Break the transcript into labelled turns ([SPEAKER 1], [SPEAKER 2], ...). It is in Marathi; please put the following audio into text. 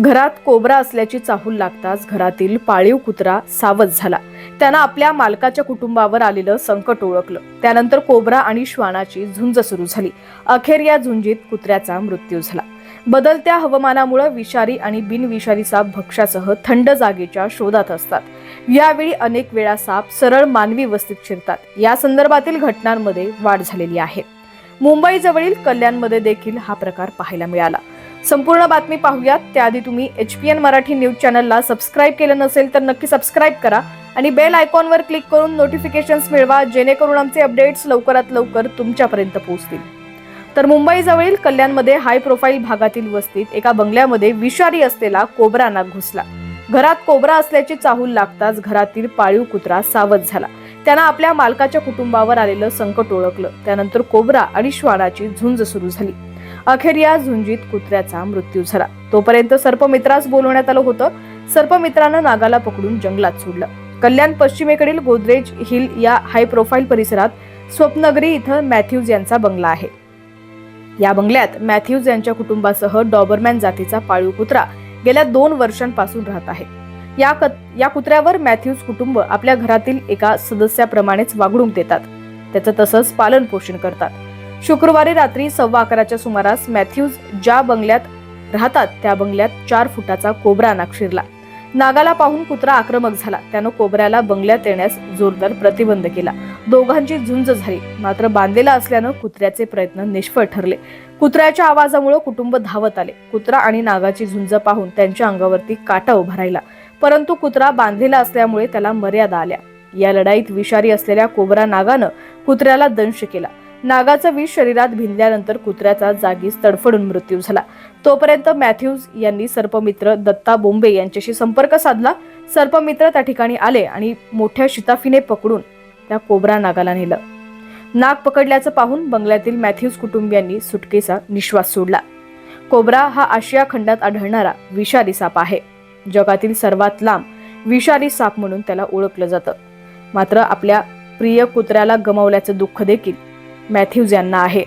[SPEAKER 1] घरात कोबरा असल्याची चाहूल लागताच घरातील पाळीव कुत्रा सावध झाला. त्यानं आपल्या मालकाच्या कुटुंबावर आलेलं संकट ओळखलं. त्यानंतर कोबरा आणि श्वानाची झुंज सुरू झाली. अखेर या झुंजीत कुत्र्याचा मृत्यू झाला. बदलत्या हवामानामुळे विषारी आणि बिनविषारी साप भक्ष्यासह थंड जागेच्या शोधात असतात. यावेळी अनेक वेळा साप सरळ मानवी वस्तीत शिरतात. या संदर्भातील घटनांमध्ये वाढ झालेली आहे. मुंबईजवळील कल्याणमध्ये देखील हा प्रकार पाहायला मिळाला. संपूर्ण बातमी पाहूयात. त्याआधी तुम्ही H P N Marathi news चॅनलला सबस्क्राईब केलं नसेल तर नक्की सबस्क्राईब करा आणि बेल आयकॉनवर क्लिक करून नोटिफिकेशन्स मिळवा जेणेकरून आमचे अपडेट्स लवकरात लवकर तुमच्यापर्यंत पोहोचतील. तर मुंबईजवळील कल्याणमध्ये हाय प्रोफाईल भागातील वस्तीत एका बंगल्यामध्ये विषारी असलेला कोबरा नाग घुसला. घरात कोबरा असल्याची चाहूल लागताच घरातील पाळीव कुत्रा सावध झाला. त्यानं आपल्या मालकाच्या कुटुंबावर आलेलं संकट ओळखलं. त्यानंतर कोबरा आणि श्वानाची झुंज सुरू झाली. अखेर या झुंजीत कुत्र्याचा मृत्यू झाला. तोपर्यंत सर्पमित्रास बोलवण्यात आलं होतं. सर्पमित्रानं नागाला पकडून जंगलात सोडलं. कल्याण पश्चिमेकडील गोदरेज हिल या हाय प्रोफाईल परिसरात स्वप्नगरी इथं मॅथ्यूज यांचा बंगला आहे. या बंगल्यात मॅथ्यूज यांच्या कुटुंबासह डॉबरमॅन जातीचा पाळीव कुत्रा गेल्या दोन वर्षांपासून राहत आहे. या कत- या कुत्र्यावर मॅथ्यूज कुटुंब आपल्या घरातील एका सदस्याप्रमाणेच वागणूक देतात. त्याचं तसंच पालन पोषण करतात. शुक्रवारी रात्री सव्वा अकराच्या सुमारास मॅथ्यूज ज्या बंगल्यात राहतात त्या बंगल्यात चार फुटाचा कोबरा नाग शिरला नागाला पाहून कुत्रा आक्रमक झाला. त्यानं कोबऱ्याला बंगल्यात येण्यास जोरदार प्रतिबंध केला. दोघांची झुंज झाली. मात्र बांधलेला असल्यानं कुत्र्याचे प्रयत्न निष्फळ ठरले. कुत्र्याच्या आवाजामुळे कुटुंब धावत आले. कुत्रा आणि नागाची झुंज पाहून त्यांच्या अंगावरती काटा उभा राहिला. परंतु कुत्रा बांधलेला असल्यामुळे त्याला मर्यादा आल्या. या लढाईत विषारी असलेल्या कोबरा नागानं कुत्र्याला दंश केला. नागाचं विष शरीरात भिनल्यानंतर कुत्र्याचा जागीच तडफडून मृत्यू झाला. तोपर्यंत मॅथ्यूज यांनी सर्पमित्र दत्ता बोंबे यांच्याशी संपर्क साधला. सर्पमित्र त्या ठिकाणी आले आणि मोठ्या शिताफीने पकडून त्या कोबरा नागाला नेलं. नाग पकडल्याचं पाहून बंगल्यातील मॅथ्यूज कुटुंबियांनी सुटकेचा निश्वास सोडला. कोबरा हा आशिया खंडात आढळणारा विषारी साप आहे. जगातील सर्वात लांब विषारी साप म्हणून त्याला ओळखलं जातं. मात्र आपल्या प्रिय कुत्र्याला गमावल्याचं दुःख देखील मॅथ्यूज यांना आहे.